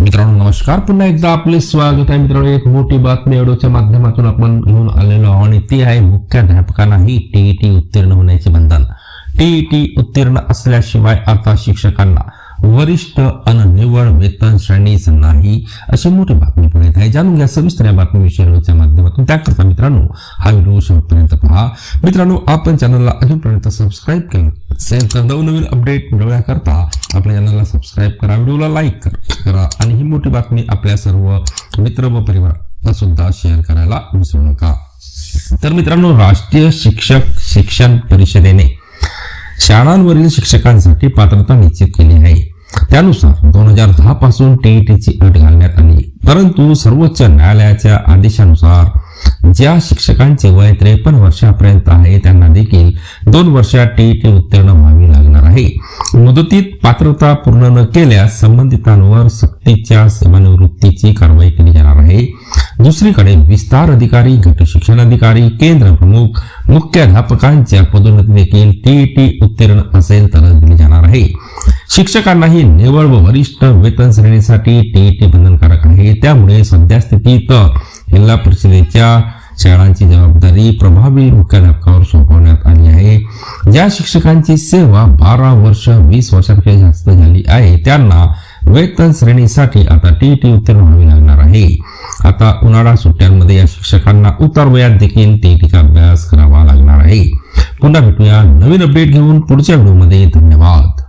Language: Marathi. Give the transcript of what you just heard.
मित्रांनो नमस्कार. पुन्हा एकदा आपले स्वागत आहे मित्रांनो एक मोठी बातमी ऑडिओच्या माध्यमातून आपण घेऊन आलेलो आहोत. आणि ती आहे मुख्याध्यापकांनाही टीईटी उत्तीर्ण होण्याचे बंधन. टीईटी उत्तीर्ण असल्याशिवाय आता शिक्षकांना वरिष्ठ अन निव्वळ वेतन श्रेणीच नाही अशी मोठी बातमी पुढे येत आहे. जाणून घ्या सविस्तर या बातमीविषयी व्हिडिओच्या माध्यमातून. त्याकरता मित्रांनो हा व्हिडिओ शेवटपर्यंत पहा. मित्रांनो आपण चॅनलला अजूनपर्यंत सबस्क्राईब केलं असेल तर नवनवीन अपडेट मिळवण्याकरता आपल्या चॅनलला सबस्क्राईब करा. व्हिडिओला लाईक करा आणि ही मोठी बातमी आपल्या सर्व मित्र व परिवाराला सुद्धा शेअर करायला विसरू नका. तर मित्रांनो राष्ट्रीय शिक्षक शिक्षण परिषदेने शाळांवरील शिक्षकांसाठी पात्रता निश्चित केली आहे. त्यानुसार दोन हजार दहा पासून टीईटीची अट घालण्यात आली. परंतु सर्वोच्च न्यायालयाच्या आदेशानुसार ज्या शिक्षकांचे वय त्रेपन्न वर्षापर्यंत आहे त्यांना देखील दोन वर्षात टीईटी उत्तीर्ण व्हावी आहे. मुदतीत पात्रता पूर्ण न केल्यास संबंधितांवर सक्तीच्या सेवानिवृत्तीची कारवाई केली जाणार आहे. दुसरीकडे विस्तार अधिकारी गट शिक्षण अधिकारी केंद्र प्रमुख मुख्याध्यापकांच्या पदोन्नती देखील टीईटी उत्तीर्ण असेल तर दिली जाणार आहे. शिक्षकांनाही निवड व वरिष्ठ वेतन श्रेणीसाठी टीईटी बंधनकारक आहे. त्यामुळे सध्या स्थितीत जिल्हा परिषदेच्या शाळांची जबाबदारी प्रभावी मुख्याध्यापकावर सोपवण्यात आहे. ज्या शिक्षकांची सेवा बारा वर्ष वीस वर्षापेक्षा जास्त झाली आहे त्यांना वेतन श्रेणीसाठी आता टी टी उत्तीर्ण व्हावी लागणार आहे. आता उन्हाळा सुट्ट्यांमध्ये या शिक्षकांना उतार वयात देखील टीईटीचा अभ्यास करावा लागणार आहे. पुन्हा भेटूया नवीन अपडेट घेऊन पुढच्या व्हिडिओमध्ये. धन्यवाद.